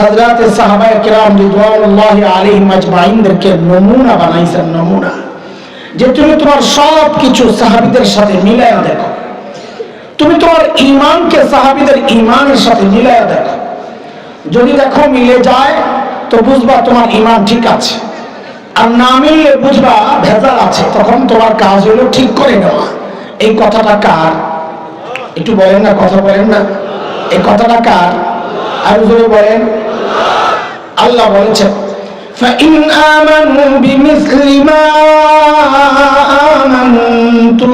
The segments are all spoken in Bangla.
হাজরাতে সাহাবায়ে কেরাম রিদওয়ানুল্লাহ আলাইহিম আজমাইনদেরকে নমুনা বানাইছেন, নমুনা। যে তুমি তোমার সব কিছু সাহাবীদের সাথে মিলায়া দেখো। তুমি তোমার ইমানকে সাহাবীদের ইমানের সাথে মিলায়া দেখো। যদি দেখো মিলে যায়, তো বুঝবা তোমার ইমান ঠিক আছে। আর না মিললে বুঝবা ভেজাল আছে, তখন তোমার কাজ হলো ঠিক করে নেওয়া। এই কথাটা কার? একটু বলেন না, কথা বলেন না। এই কথাটা কার? আর বলেন। আল্লাহ বলেছেন فإن آمنوا بمثل ما آمنتم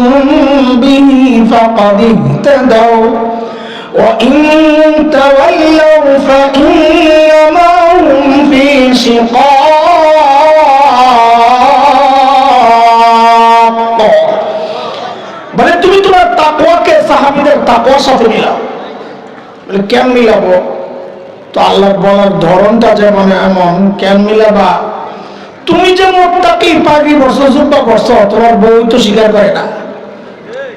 به فقد اهتدوا وإن تولوا فإنما هم في شقاق বলে তুমি তোমার তাকওয়াকে সাহাবীদের তাকওয়ার সাথে মিলাও বলে কেন মিলাবো তো আল্লাহ বলার ধরনটা যেমন এমন, কেন মিলাবা? তুমি যে মোত্তাকি পাগি বসো, জুব্বা বসো, তোমার বউ তো স্বীকার করে না।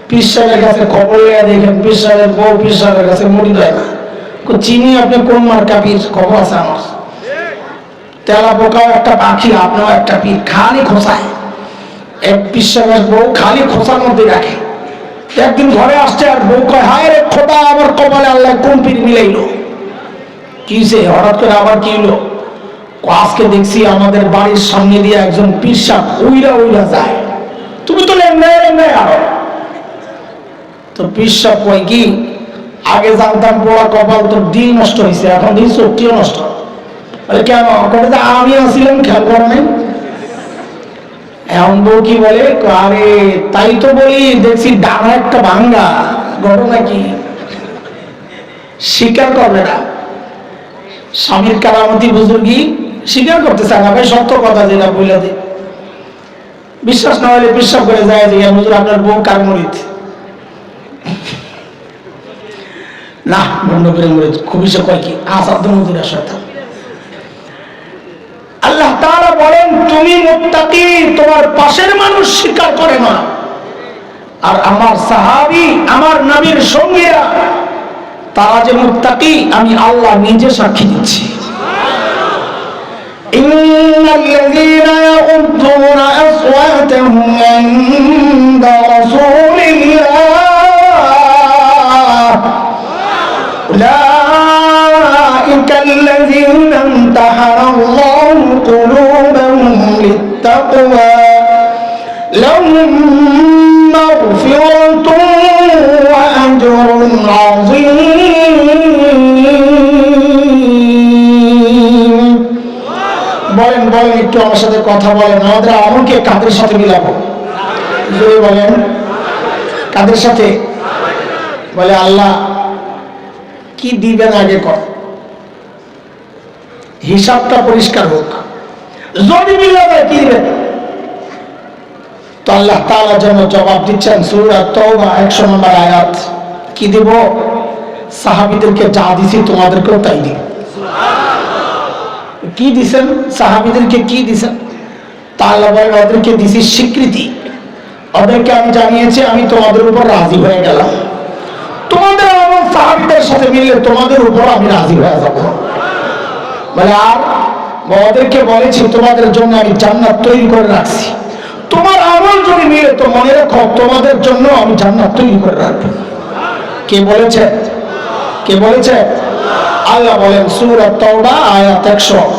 পীর সাহেবের কাছে খবর লিয়া দেখেন, পীর সাহেবের বউ পীর সাহেবের কাছে মুড়ি দেয় না। চিনি আপনি কোন মার্কা পীর? খবর আছে আমার। তেলা পোকাও একটা পাখি, আপনিও একটা পীর, খালি খোসায় এক পীর বউ খালি খোসার মধ্যে রাখে। একদিন ঘরে আসছে আর বউ কয়, হায় রে খোদা, আমার কপালে আল্লাহ কোন পীর মিলাইলো? কিসে হঠাৎ করে আবার কি হলো? আজকে দেখছি আমাদের বাড়ির সামনে দিয়ে একজন পিসাব উইরা উইরা যায়। তুমি তো তো কয়, কি? আগে জানতাম কপাল তোর দিন নষ্ট হয়েছে এখন দিন নষ্ট। কেন? কবে আমি আসছিলাম খেয়াল করো এমন বউ কি বলে আরে, তাই তো বলি, দেখছি ডানা একটা ভাঙ্গা, ঘটনা কি? স্বীকার করবে না। স্বামীর কারামতি বুজুর্গি স্বীকার করতে চায় না সত্য কথা যেটা বলে বিশ্বাস না হলে বিশ্বাস করে যায় যে হুজুর, আপনার বউ কার মরিত না মরিত খুবই সে কয় কি আসাদ আল্লাহ তাআলা বলেন, তুমি মুত্তাকি, তোমার পাশের মানুষ স্বীকার করে না। আর আমার সাহাবী, আমার নবীর সঙ্গীরা তারা যে মুত্তাকি আমি আল্লাহ নিজে সাক্ষী দিচ্ছি إن الذين يغضون أصواتهم عند رسول الله أولئك الذين امتحن الله قلوبهم للتقوى لهم কথা বলেন, আমাদের আমলকে কাদের সাথে মিলাবো? বলেন। কাদের সাথে? বলে, আল্লাহ, কি দিবেন আগে কর। হিসাবটা পরিষ্কার হোক। যদি মিলাবে, কি দিবেন? তো আল্লাহ জবাব দিচ্ছেন সূরা তওবা 100 নম্বর আয়াত। কি দিব? সাহাবীদেরকে যা দিছি তোমাদেরকেও তাই দিব কি দিছেন? সাহাবীদেরকে কি দিছেন? তা আল্লাহ ওদেরকে দিছি স্বীকৃতি। ওদেরকে আমি জানিয়েছি, আমি তোমাদের উপর রাজি হয়ে গেলাম। তোমাদের আমার সাহাবীদের সাথে মিললে তোমাদের উপর আমি রাজি হয়ে যাব। বলে, আর ওদেরকে বলেছি, তোমাদের জন্য আমি জান্নাত তৈরি করে রাখছি। তোমার আমল যদি মিলে তো মনে রাখো, তোমাদের জন্য আমি জান্নাত তৈরি করে রাখব। কে বলেছে? কে বলেছে? আল্লাহ বলেন, সূরা তাওবা, আয়াত 100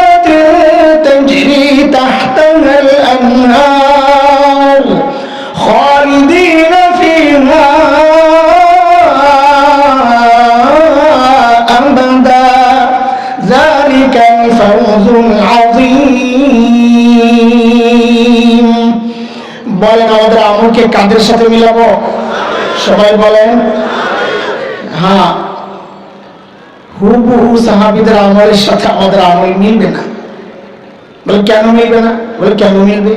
বলেন আমাদের আমলকে কাদের সাথে মিলাবো? সবাই বলেন। হ্যাঁ। হুবহু সাহাবিদের আমলের সাথে আমাদের আমল মিলবে না। বলে, কেন মিলবে না? বলে, কেন মিলবে?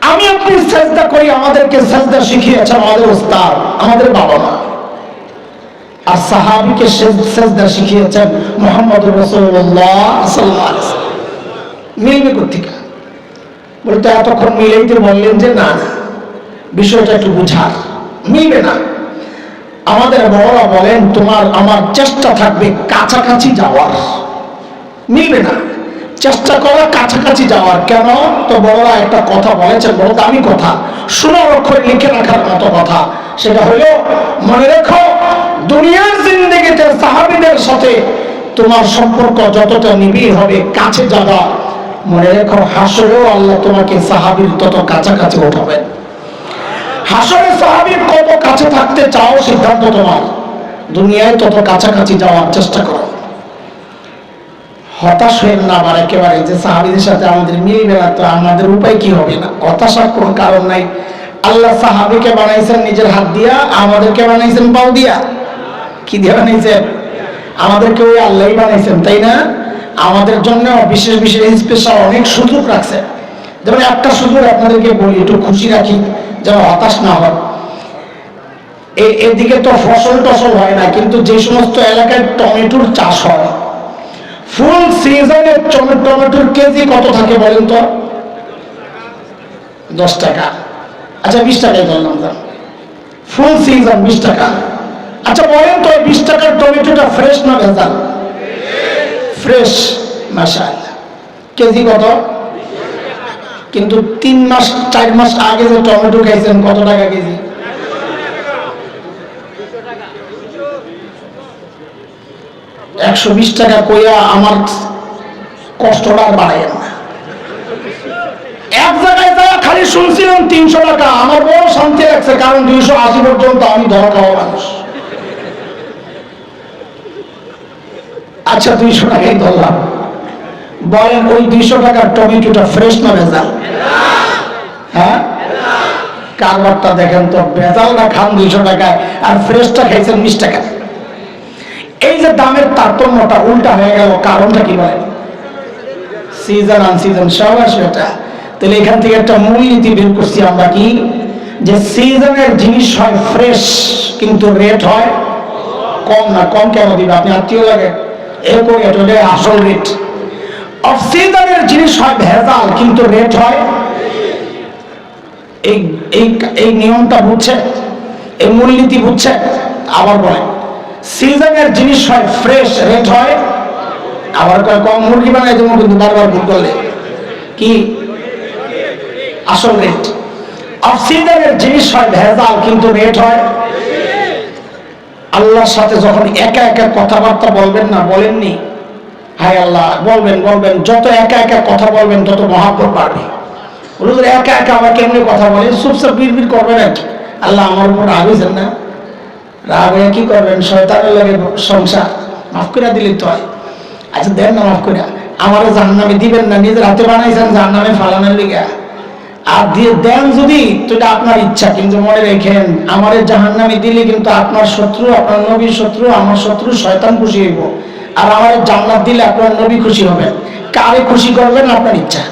আমি আপনি চেষ্টা করি, আমাদেরকে চেষ্টা শিখিয়েছেন আমাদের ওস্তাদ, আমাদের বাবা মা আর সাহাবিকে সেজদা শিখিয়েছেন মোহাম্মদ রসুল্লাহ। মিলবে কোথেকে বলতে এতক্ষণ মিলেইতে বললেন যে না বিষয়টা একটু বুঝার। মিলবে না। আমাদের বড়রা বলেন, তোমার, আমার চেষ্টা থাকবে কাছাকাছি যাওয়ার। মিলবে না। চেষ্টা করা কাছাকাছি যাওয়ার। কেন? তো বড়রা একটা কথা বলেছেন, বড় দামি কথা। শোনার অক্ষরে লিখে রাখার মতো কথা। সেটা হলো, মনে রেখো দুনিয়ার জিন্দগিতে সাহাবিদের সাথে তোমার সম্পর্ক যতটা নিবিড় হবে, কাছে যাবা। মনে রেখো হাসরেও আল্লাহ তোমাকে সাহাবির তত কাছাকাছি উঠাবেন হাসরে সাহাবির কত কাছে থাকতে চাও সিদ্ধান্ত তোমার। দুনিয়ায় তত কাছাকাছি যাওয়ার চেষ্টা করো। হতাশ হয়ে না আবার একেবারে যে সাহাবিদের সাথে আমাদের মিলবে না তো আমাদের উপায় কি হবে না? হতাশার কোনো কারণ নাই। আল্লাহ সাহাবিকে বানাইছেন নিজের হাত দিয়া, আমাদেরকে বানাইছেন পাও দিয়া। কি দিয়ে বানাইছেন আমাদেরকে ওই আল্লাহই বানাইছেন, তাই না? আমাদের জন্য বিশেষ বিশেষ স্পেশাল অনেক সুযোগ রাখছে। যেমন একটা সুযোগ আপনাদেরকে বলি, একটু খুশি রাখি, যেন হতাশ না হয় এদিকে তো ফসল টসল হয় না, কিন্তু যে সমস্ত এলাকায় টমেটোর চাষ হয়, ফুল সিজনে টমেটোর কেজি কত থাকে বলেন তো? দশ টাকা। আচ্ছা বিশ টাকাই ধরলাম ফুল সিজন, বিশ টাকা। আচ্ছা বলেন তো বিশ টাকার টমেটোটা ফ্রেশ না ভেজাল? ফ্রেশ মাসাল কেজি কত? কিন্তু তিন মাস, চার মাস আগে যে টমেটো খাইছেন, কত টাকা কেজি? একশো বিশ টাকা কইয়া আমার কষ্টটা আর বাড়াইয়েন না। এক জায়গায় যা খালি শুনছিলাম তিনশো টাকা, আমার বড় শান্তি লাগছে, কারণ দুইশো আশি পর্যন্ত আমি ধরা খাওয়া মানুষ। আচ্ছা দুইশো টাকাই ধরলাম। বলেন, ওই দুইশো টাকার টমেটোটা ফ্রেশ না ভেজাল? হ্যাঁ? কারবারটা দেখেন তো ভেজালটা খান দুইশো টাকায়। আর ফ্রেশটা খাইছেন বিশ টাকা এই যে দামের তারতম্যটা উল্টা হয়ে গেল, কারণটা কি বলেন? সিজন আন সিজন সবাই সেটা তাহলে এখান থেকে একটা মূলনীতি বের করছি আমরা কি? যে সিজনের জিনিস হয় ফ্রেশ কিন্তু রেট হয় কম না, কম কেন দিবে? আপনি আত্মীয় লাগে? এরকম এটা হলে আসল রেট অফ সিজনের জিনিস হয় ভেজাল, কিন্তু রেট হয় এই এই নিয়মটা বুঝছে, এই মূলনীতি বুঝছে, আবার বলেন সিজনের জিনিস হয় ফ্রেশ রেট হয়, আবার কয় কম মুরগি বানাই দেবো, কিন্তু বারবার ভুল করলে। কি? আসল রেট অফ সিজনের জিনিস হয় ভেজাল, কিন্তু রেট হয় আল্লাহর সাথে যখন একা একা কথাবার্তা বলবেন না, বলেননি? হায় আল্লাহ, বলবেন বলবেন, যত একা একা কথা বলবেন, তত মহাব্বত বাড়বে। হুজুর, একা একা আবার কেমনি কথা বলেন? চুপচাপ বিড়বিড় করবেন আর কি। আল্লাহ আমার উপর রাগ হয়েছেন না? রাগ হয়ে কি করবেন? শয়তানের লাগে সংসার, মাফ করে দিলে তো হয়। আচ্ছা দেন না, মাফ করে। আমার জাহান্নামে দিবেন না, নিজের হাতে বানাইছেন জাহান্নামে ফালানোর লিগা। আর দিয়ে দেন যদি, তো এটা আপনার ইচ্ছা। কিন্তু মনে রেখেন, আমার জাহান্নামে দিলে কিন্তু আপনার শত্রু, আপনার নবীর শত্রু, আমার শত্রু শয়তান খুশি হইব। আর আমার জান্নাত দিলে আপনার নবী খুশি হবেন। কারে খুশি করবেন? আপনার ইচ্ছা।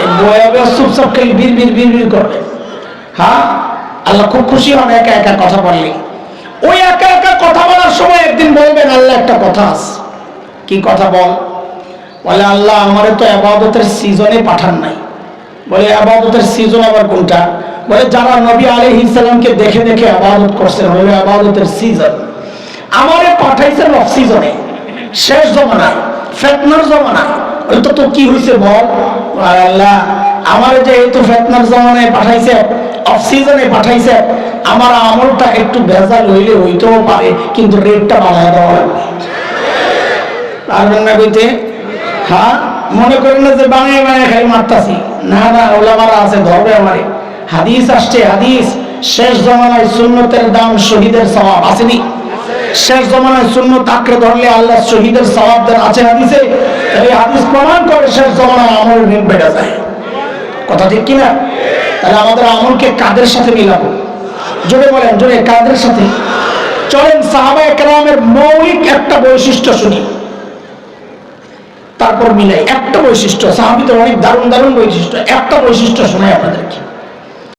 এই বয়াবে চুপচাপ খালি বীর বীর বীর বীর করবে। হ্যাঁ? আল্লাহ খুব খুশি একা একা কথা ওই একা একা কথা বলার সময় একদিন বলবেন, আল্লাহ একটা কথা কি কথা বল? বলে, আল্লাহ আমারে তো আবাদতের সিজনে পাঠান নাই। বলে, আবাদতের সিজন আবার কোনটা? বলে, যারা নবী আলী ইসলামকে দেখে দেখে আবাদত করছেন, হলো আবাদতের সিজন আমারে পাঠাইছেন অফ সিজনে শেষ জমানায় ফেতনার জমানায় ওই তো কি হয়েছে বল? আল্লাহ, আমার যে এই তো ফেতনার জমানায় পাঠাইছে অফ সিজনে পাঠাইছে, আমার আমলটা একটু ভেজাল হইলে হইতেও পারে, কিন্তু রেটটা বাড়ায় দেওয়া লাগবে। পারবেন না কইতে? হ্যাঁ? মনে করেন না যে বানায় বানায় খাই মারতাছি। না না, ওলামারা আছে, ধরবে আমারে। হাদিস আসছে, হাদিস। শেষ জমানায় সুন্নতের দাম শহীদের সওয়াব আসেনি। শেষ জমানায় শূন্য আঁকড়ে ধরলে আল্লাহ শহীদের দেন আছে হাদিসে এই হাদিস প্রমাণ করে শেষ জমানায় আমল ঋণ বেড়ে যায়। কথা ঠিক কিনা? তাহলে আমাদের আমলকে কাদের সাথে মিলাবো? জোরে বলেন, জোরে, কাদের সাথে? চলেন সাহাবা একরামের মৌলিক একটা বৈশিষ্ট্য শুনি। তারপর মিলাই একটা বৈশিষ্ট্য সাহাবিদের অনেক দারুণ দারুণ বৈশিষ্ট্য একটা বৈশিষ্ট্য শোনাই আপনাদেরকে।